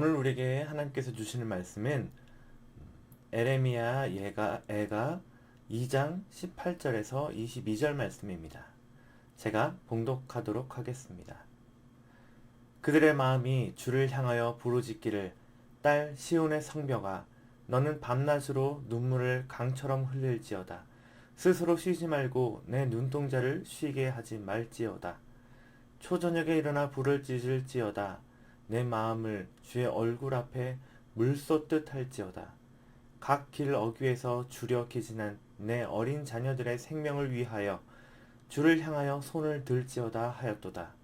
오늘 우리에게 하나님께서 주시는 말씀은 에레미야 예가 애가 2장 18절에서 22절 말씀입니다. 제가 봉독하도록 하겠습니다. 그들의 마음이 주를 향하여 부르짖기를 딸 시온의 성벽아 너는 밤낮으로 눈물을 강처럼 흘릴지어다 스스로 쉬지 말고 내 눈동자를 쉬게 하지 말지어다 초저녁에 일어나 불을 찢을지어다 내 마음을 주의 얼굴 앞에 물 쏟듯 할지어다. 각 길 어귀에서 주려 기진한 내 어린 자녀들의 생명을 위하여 주를 향하여 손을 들지어다 하였도다.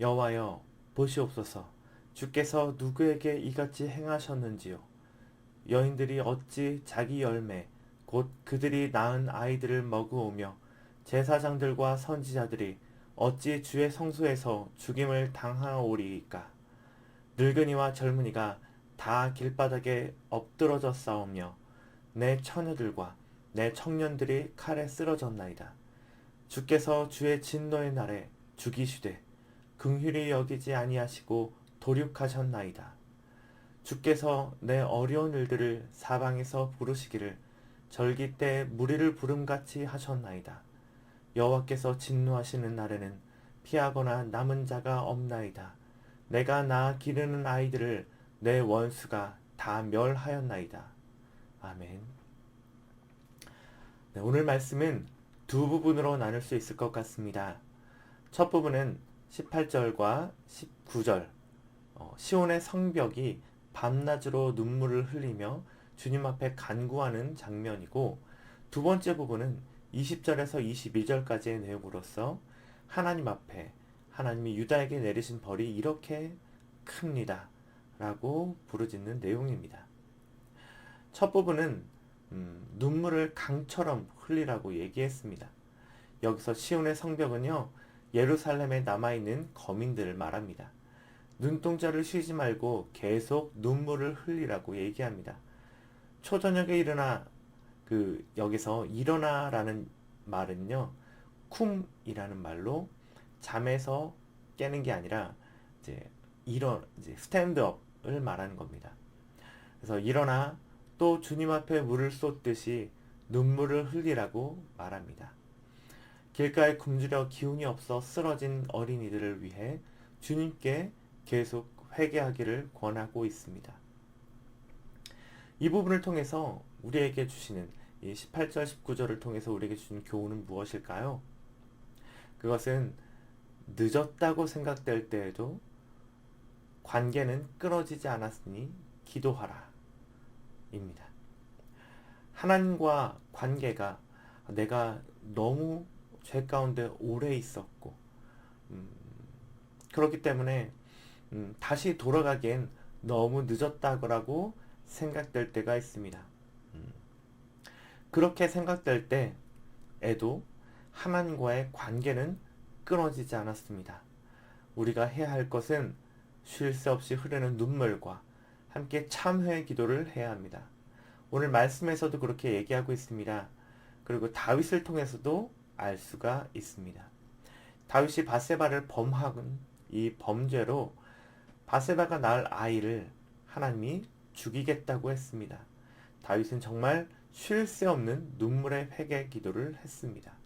여호와여 보시옵소서. 주께서 누구에게 이같이 행하셨는지요? 여인들이 어찌 자기 열매 곧 그들이 낳은 아이들을 먹으오며 제사장들과 선지자들이 어찌 주의 성소에서 죽임을 당하오리이까 늙은이와 젊은이가 다 길바닥에 엎드러져 싸우며 내 처녀들과 내 청년들이 칼에 쓰러졌나이다. 주께서 주의 진노의 날에 죽이시되 긍휼히 여기지 아니하시고 도륙하셨나이다. 주께서 내 어려운 일들을 사방에서 부르시기를 절기 때 무리를 부름같이 하셨나이다. 여호와께서 진노하시는 날에는 피하거나 남은 자가 없나이다. 내가 낳아 기르는 아이들을 내 원수가 다 멸하였나이다. 아멘. 네, 오늘 말씀은 두 부분으로 나눌 수 있을 것 같습니다. 첫 부분은 18절과 19절, 어, 시온의 성벽이 밤낮으로 눈물을 흘리며 주님 앞에 간구하는 장면이고, 두 번째 부분은 20절에서 22절까지의 내용으로서 하나님 앞에 하나님이 유다에게 내리신 벌이 이렇게 큽니다. 라고 부르짖는 내용입니다. 첫 부분은 음, 눈물을 강처럼 흘리라고 얘기했습니다. 여기서 시온의 성벽은요, 예루살렘에 남아있는 거민들을 말합니다. 눈동자를 쉬지 말고 계속 눈물을 흘리라고 얘기합니다. 초저녁에 일어나, 그, 여기서 일어나라는 말은요, 쿰이라는 말로 잠에서 깨는 게 아니라, 이제, 일어, 이제, 스탠드업을 말하는 겁니다. 그래서 일어나 또 주님 앞에 물을 쏟듯이 눈물을 흘리라고 말합니다. 길가에 굶주려 기운이 없어 쓰러진 어린이들을 위해 주님께 계속 회개하기를 권하고 있습니다. 이 부분을 통해서 우리에게 주시는 이 18절, 19절을 통해서 우리에게 주는 교훈은 무엇일까요? 그것은 늦었다고 생각될 때에도 관계는 끊어지지 않았으니 기도하라. 입니다. 하나님과 관계가 내가 너무 죄 가운데 오래 있었고, 음, 그렇기 때문에 음, 다시 돌아가기엔 너무 늦었다고 생각될 때가 있습니다. 음, 그렇게 생각될 때에도 하나님과의 관계는 끊어지지 않았습니다. 우리가 해야 할 것은 쉴 새 없이 흐르는 눈물과 함께 참회의 기도를 해야 합니다. 오늘 말씀에서도 그렇게 얘기하고 있습니다. 그리고 다윗을 통해서도 알 수가 있습니다. 다윗이 바세바를 범한 이 범죄로 바세바가 낳을 아이를 하나님이 죽이겠다고 했습니다. 다윗은 정말 쉴 새 없는 눈물의 회개 기도를 했습니다.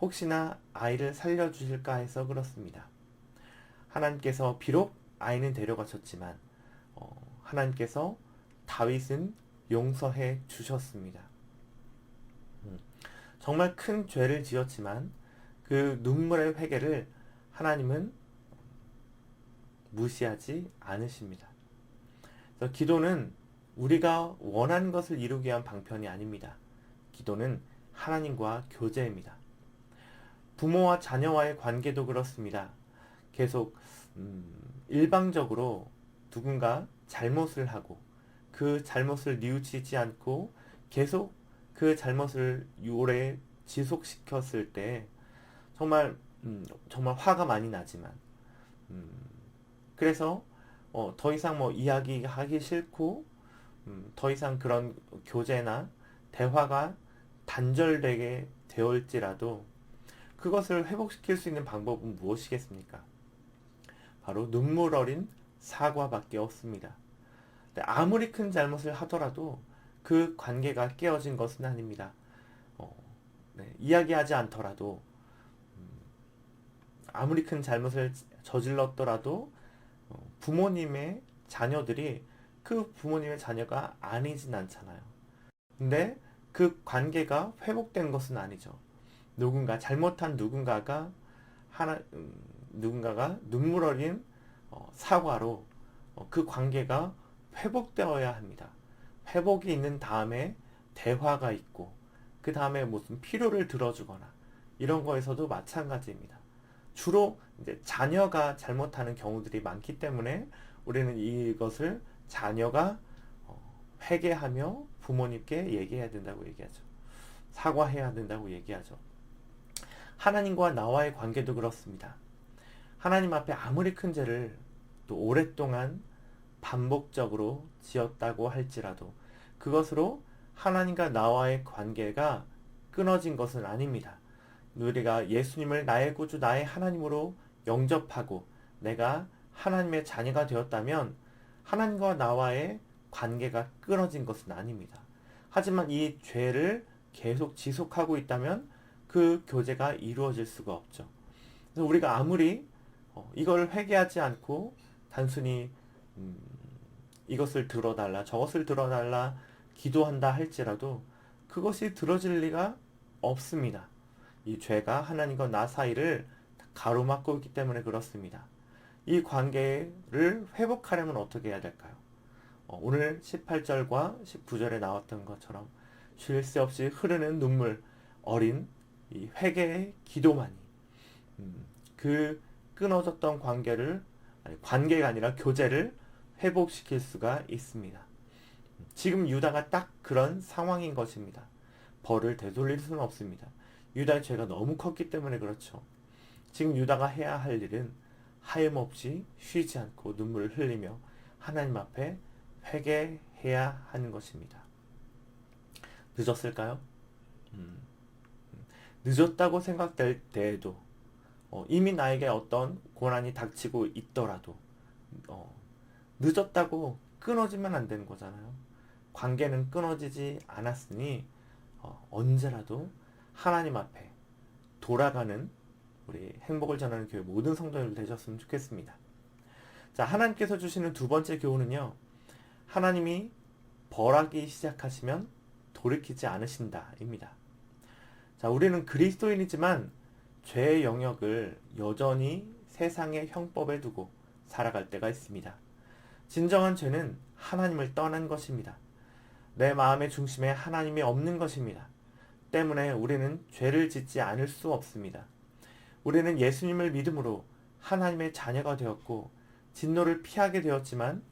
혹시나 아이를 살려주실까 해서 그렇습니다. 하나님께서 비록 아이는 데려가셨지만 어, 하나님께서 다윗은 용서해 주셨습니다. 음, 정말 큰 죄를 지었지만 그 눈물의 회개를 하나님은 무시하지 않으십니다. 그래서 기도는 우리가 원하는 것을 이루기 위한 방편이 아닙니다. 기도는 하나님과 교제입니다. 부모와 자녀와의 관계도 그렇습니다. 계속 음, 일방적으로 누군가 잘못을 하고 그 잘못을 뉘우치지 않고 계속 그 잘못을 오래 지속시켰을 때 정말 음, 정말 화가 많이 나지만 음, 그래서 어, 더 이상 뭐 이야기하기 싫고 음, 더 이상 그런 교제나 대화가 단절되게 되올지라도 그것을 회복시킬 수 있는 방법은 무엇이겠습니까? 바로 눈물 어린 사과밖에 없습니다. 아무리 큰 잘못을 하더라도 그 관계가 깨어진 것은 아닙니다. 어, 네, 이야기하지 않더라도 음, 아무리 큰 잘못을 저질렀더라도 어, 부모님의 자녀들이 그 부모님의 자녀가 아니진 않잖아요. 근데 그 관계가 회복된 것은 아니죠. 누군가 잘못한 누군가가 하나 음, 누군가가 눈물 어린 어, 사과로 어, 그 관계가 회복되어야 합니다. 회복이 있는 다음에 대화가 있고 그 다음에 무슨 필요를 들어주거나 이런 거에서도 마찬가지입니다. 주로 이제 자녀가 잘못하는 경우들이 많기 때문에 우리는 이것을 자녀가 어, 회개하며 부모님께 얘기해야 된다고 얘기하죠. 사과해야 된다고 얘기하죠. 하나님과 나와의 관계도 그렇습니다. 하나님 앞에 아무리 큰 죄를 또 오랫동안 반복적으로 지었다고 할지라도 그것으로 하나님과 나와의 관계가 끊어진 것은 아닙니다. 우리가 예수님을 나의 구주, 나의 하나님으로 영접하고 내가 하나님의 자녀가 되었다면 하나님과 나와의 관계가 끊어진 것은 아닙니다. 하지만 이 죄를 계속 지속하고 있다면 그 교제가 이루어질 수가 없죠. 그래서 우리가 아무리 어, 이걸 회개하지 않고 단순히 음, 이것을 들어달라 저것을 들어달라 기도한다 할지라도 그것이 들어질 리가 없습니다. 이 죄가 하나님과 나 사이를 가로막고 있기 때문에 그렇습니다. 이 관계를 회복하려면 어떻게 해야 될까요? 어, 오늘 18절과 19절에 나왔던 것처럼 쉴 새 없이 흐르는 눈물 어린 이 회개의 기도만이 음, 그 끊어졌던 관계를 아니, 관계가 아니라 교제를 회복시킬 수가 있습니다. 지금 유다가 딱 그런 상황인 것입니다. 벌을 되돌릴 수는 없습니다. 유다의 죄가 너무 컸기 때문에 그렇죠. 지금 유다가 해야 할 일은 하염없이 쉬지 않고 눈물을 흘리며 하나님 앞에 회개해야 하는 것입니다. 늦었을까요? 음, 늦었다고 생각될 때에도 어, 이미 나에게 어떤 고난이 닥치고 있더라도 어, 늦었다고 끊어지면 안 되는 거잖아요. 관계는 끊어지지 않았으니 어, 언제라도 하나님 앞에 돌아가는 우리 행복을 전하는 교회 모든 성도들 되셨으면 좋겠습니다. 자, 하나님께서 주시는 두 번째 교훈은요. 하나님이 벌하기 시작하시면 돌이키지 않으신다입니다. 자, 우리는 그리스도인이지만 죄의 영역을 여전히 세상의 형법에 두고 살아갈 때가 있습니다. 진정한 죄는 하나님을 떠난 것입니다. 내 마음의 중심에 하나님이 없는 것입니다. 때문에 우리는 죄를 짓지 않을 수 없습니다. 우리는 예수님을 믿음으로 하나님의 자녀가 되었고 진노를 피하게 되었지만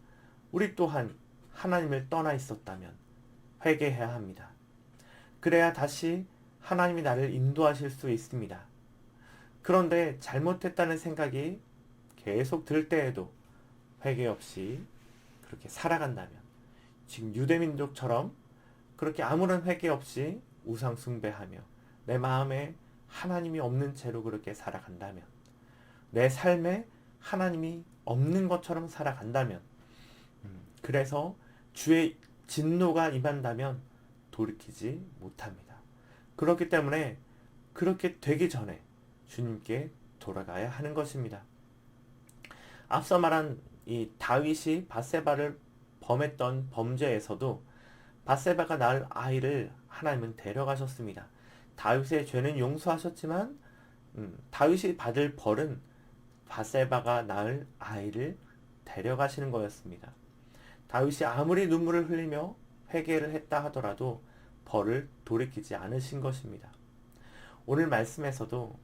우리 또한 하나님을 떠나 있었다면 회개해야 합니다. 그래야 다시 하나님이 나를 인도하실 수 있습니다. 그런데 잘못했다는 생각이 계속 들 때에도 회개 없이 그렇게 살아간다면 지금 유대민족처럼 그렇게 아무런 회개 없이 우상 숭배하며 내 마음에 하나님이 없는 채로 그렇게 살아간다면 내 삶에 하나님이 없는 것처럼 살아간다면 음, 그래서 주의 진노가 임한다면 돌이키지 못합니다. 그렇기 때문에 그렇게 되기 전에 주님께 돌아가야 하는 것입니다. 앞서 말한 이 다윗이 바세바를 범했던 범죄에서도 바세바가 낳을 아이를 하나님은 데려가셨습니다. 다윗의 죄는 용서하셨지만 음, 다윗이 받을 벌은 바세바가 낳을 아이를 데려가시는 거였습니다. 다윗이 아무리 눈물을 흘리며 회개를 했다 하더라도 벌을 돌이키지 않으신 것입니다. 오늘 말씀에서도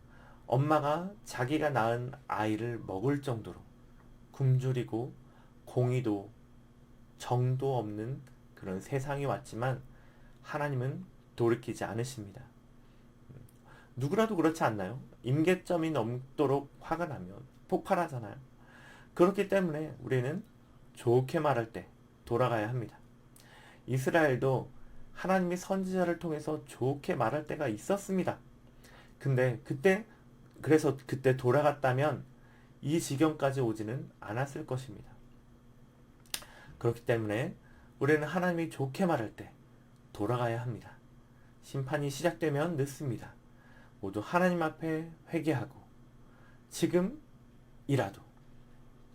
엄마가 자기가 낳은 아이를 먹을 정도로 굶주리고 공의도 정도 없는 그런 세상이 왔지만 하나님은 돌이키지 않으십니다. 누구라도 그렇지 않나요? 임계점이 넘도록 화가 나면 폭발하잖아요. 그렇기 때문에 우리는 좋게 말할 때 돌아가야 합니다. 이스라엘도 하나님이 선지자를 통해서 좋게 말할 때가 있었습니다. 근데 그때 그래서 그때 돌아갔다면 이 지경까지 오지는 않았을 것입니다. 그렇기 때문에 우리는 하나님이 좋게 말할 때 돌아가야 합니다. 심판이 시작되면 늦습니다. 모두 하나님 앞에 회개하고 지금이라도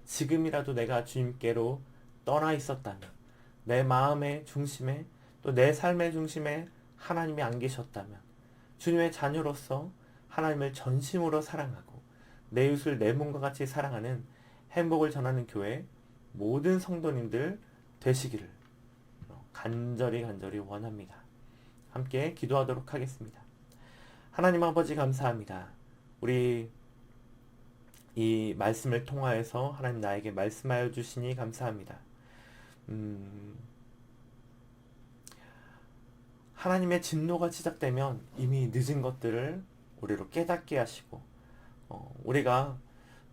지금이라도 내가 주님께로 떠나 있었다면 내 마음의 중심에 또 내 삶의 중심에 하나님이 안 계셨다면 주님의 자녀로서 하나님을 전심으로 사랑하고 내 이웃을 내 몸과 같이 사랑하는 행복을 전하는 교회 모든 성도님들 되시기를 간절히 간절히 원합니다. 함께 기도하도록 하겠습니다. 하나님 아버지 감사합니다. 우리 이 말씀을 통하여서 하나님 나에게 말씀하여 주시니 감사합니다. 음, 하나님의 진노가 시작되면 이미 늦은 것들을 우리로 깨닫게 하시고 어, 우리가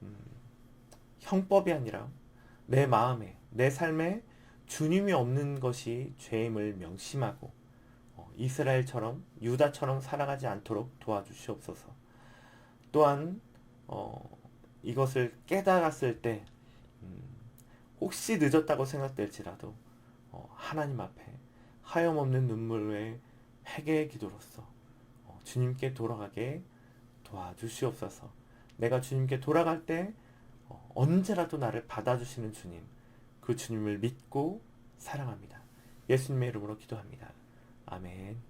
음, 형법이 아니라 내 마음에 내 삶에 주님이 없는 것이 죄임을 명심하고 어, 이스라엘처럼 유다처럼 살아가지 않도록 도와주시옵소서. 또한 어, 이것을 깨달았을 때 음, 혹시 늦었다고 생각될지라도 어, 하나님 앞에 하염없는 눈물의 회개의 기도로서 어, 주님께 돌아가게 도와주시옵소서. 내가 주님께 돌아갈 때 어, 언제라도 나를 받아주시는 주님, 그 주님을 믿고 사랑합니다. 예수님의 이름으로 기도합니다. 아멘.